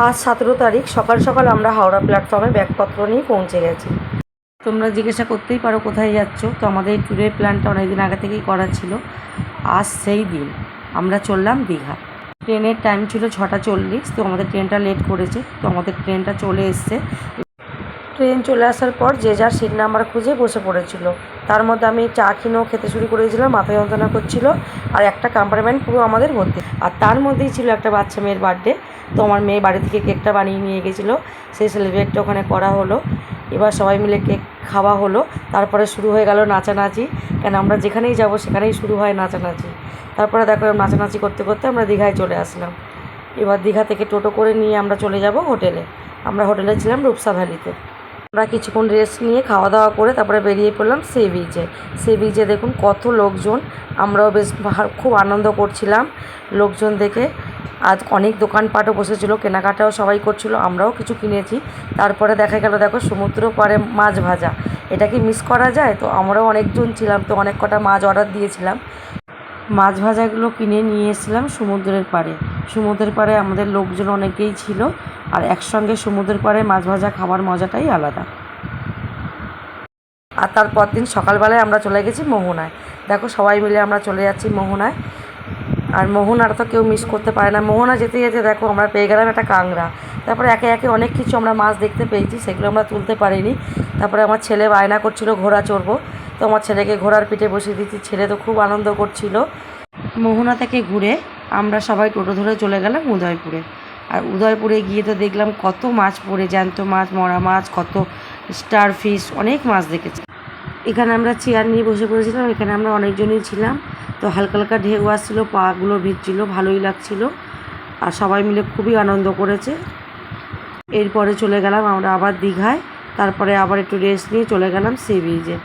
আজ সতেরো তারিখ, সকাল সকাল আমরা হাওড়া প্ল্যাটফর্মে ব্যাগপত্র নিয়ে পৌঁছে গেছি। তোমরা জিজ্ঞাসা করতেই পারো কোথায় যাচ্ছ। তো আমাদের ট্যুরের প্ল্যানটা অনেকদিন আগে থেকেই করা ছিল। আজ সেই দিন আমরা চললাম দীঘা। ট্রেনের টাইম ছিল ছটা চল্লিশ, তো আমাদের ট্রেনটা লেট করেছে। তো আমাদের ট্রেনটা চলে এসছে। ট্রেন চলে আসার পর যে যার সিট নাম্বার খুঁজে বসে পড়েছিল। তার মধ্যে আমি চা কিনেও খেতে শুরু করেছিলাম মাথা যন্ত্রণা করছিল আর একটা কম্পার্টমেন্ট পুরো আমাদের ভর্তি। আর তার মধ্যেই ছিল একটা বাচ্চা মেয়ের বার্থডে তো আমার মেয়ে বাড়ি থেকে কেকটা বানিয়ে নিয়ে গেছিল। সেই সেলিব্রেটটা ওখানে করা হলো। এবার সবাই মিলে কেক খাওয়া হলো। তারপরে শুরু হয়ে গেল নাচানাচি। কেন আমরা যেখানেই যাব সেখানেই শুরু হয় নাচানাচি। তারপরে দেখো নাচানাচি করতে করতে আমরা দীঘায় চলে আসলাম। এবার দীঘা থেকে টোটো করে নিয়ে আমরা চলে যাব হোটেলে। আমরা হোটেলে ছিলাম রূপসা ভ্যালিতে। আমরা কিছুক্ষণ রেস্ট নিয়ে খাওয়া দাওয়া করে তারপরে বেরিয়ে পড়লাম সি বিচে সি বিচে দেখুন কত লোকজন। আমরাও বেশ খুব আনন্দ করছিলাম লোকজন দেখে। আজ অনেক দোকানপাটও বসেছিল, কেনাকাটাও সবাই করছিল, আমরাও কিছু কিনেছি। তারপরে দেখা গেল, দেখো সমুদ্র পাড়ে মাছ ভাজা। এটা কি মিস করা যায়? তো আমরাও অনেকজন ছিলাম, তো অনেক কটা মাছ অর্ডার দিয়েছিলাম। মাছ ভাজাগুলো কিনে নিয়ে এসেছিলাম সমুদ্রের পাড়ে। সমুদ্রের পাড়ে আমাদের লোকজন অনেকেই ছিল। আর একসঙ্গে সমুদ্রের পাড়ে মাছ ভাজা খাবার মজাটাই আলাদা। আর তারপর দিন সকালবেলায় আমরা চলে গেছি মোহনায়। দেখো সবাই মিলে আমরা চলে যাচ্ছি মোহনায়। আর মোহনার তো কেউ মিস করতে পারে না। মোহনা যেতে যেতে দেখো আমরা পেয়ে গেলাম একটা কাংড়া তারপরে একে একে অনেক কিছু আমরা মাছ দেখতে পেয়েছি, সেগুলো আমরা তুলতে পারিনি। তারপরে আমার ছেলে বায়না করছিল ঘোড়া চড়বো। তো আমার ছেলেকে ঘোড়ার পিঠে বসিয়ে দিচ্ছি ছেলে তো খুব আনন্দ করছিল। মোহনা থেকে ঘুরে আমরা সবাই টোটো ধরে চলে গেলাম উদয়পুরে। আর উদয়পুরে গিয়ে তো দেখলাম কত মাছ পড়ে, জ্যান্ত মাছ, মরা মাছ, কত স্টার ফিশ অনেক মাছ দেখেছি। এখানে আমরা চেয়ার নিয়ে বসে পড়েছিলাম, এখানে আমরা অনেকজনই ছিলাম। তো হালকা হালকা ঢেউ আসছিল, পাগুলো ভিজছিল, ভালোই লাগছিল। আর সবাই মিলে খুবই আনন্দ করেছে। এরপরে চলে গেলাম আমরা আবার দীঘায়, তারপরে আবার একটু রেস্ট নিয়ে চলে গেলাম সি বিচে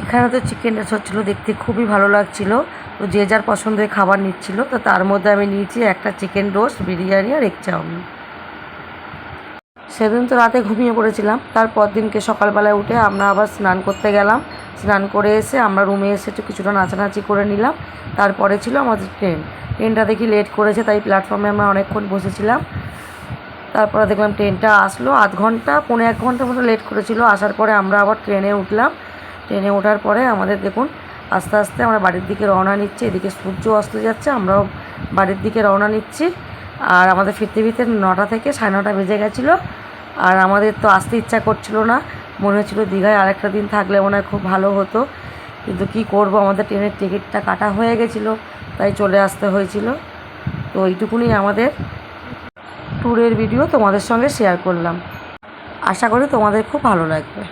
এখানে তো চিকেন রাইস হচ্ছিল দেখতে খুবই ভালো লাগছিল। তো যে যার পছন্দের খাবার নিচ্ছিল, তো তার মধ্যে আমি নিয়েছি একটা চিকেন রোস্ট বিরিয়ানি আর এগ চাউমিন। সেদিন তো রাতে ঘুমিয়ে পড়েছিলাম। তারপর দিনকে সকালবেলায় উঠে আমরা আবার স্নান করতে গেলাম। স্নান করে এসে আমরা রুমে এসে একটু কিছুটা নাচানাচি করে নিলাম। তারপরে ছিল আমাদের ট্রেন ট্রেনটা দেখি লেট করেছে, তাই প্ল্যাটফর্মে আমরা অনেকক্ষণ বসেছিলাম। তারপরে দেখলাম ট্রেনটা আসলো। আধ ঘণ্টা, পৌনে এক ঘণ্টার মতো লেট করেছিল। আসার পরে আমরা আবার ট্রেনে উঠলাম। ট্রেনে ওঠার পরে আমাদের দেখুন, আস্তে আস্তে আমরা বাড়ির দিকে রওনা নিচ্ছি। এদিকে সূর্য অস্ত যাচ্ছে, আমরাও বাড়ির দিকে রওনা নিচ্ছি। আর আমাদের ফিরতে ফিরতে নটা থেকে সাড়ে নটা বেজে গেছিল। আর আমাদের তো আসতে ইচ্ছা করছিল না। মনে হচ্ছিল দীঘায় আরেকটা দিন থাকলে মনে হয় খুব ভালো হতো। কিন্তু কি করব, আমাদের ট্রেনের টিকিটটা কাটা হয়ে গেছিল, তাই চলে আসতে হয়েছিল। তো এইটুকুনি আমাদের ট্যুরের ভিডিও তোমাদের সঙ্গে শেয়ার করলাম। আশা করি তোমাদের খুব ভালো লাগবে।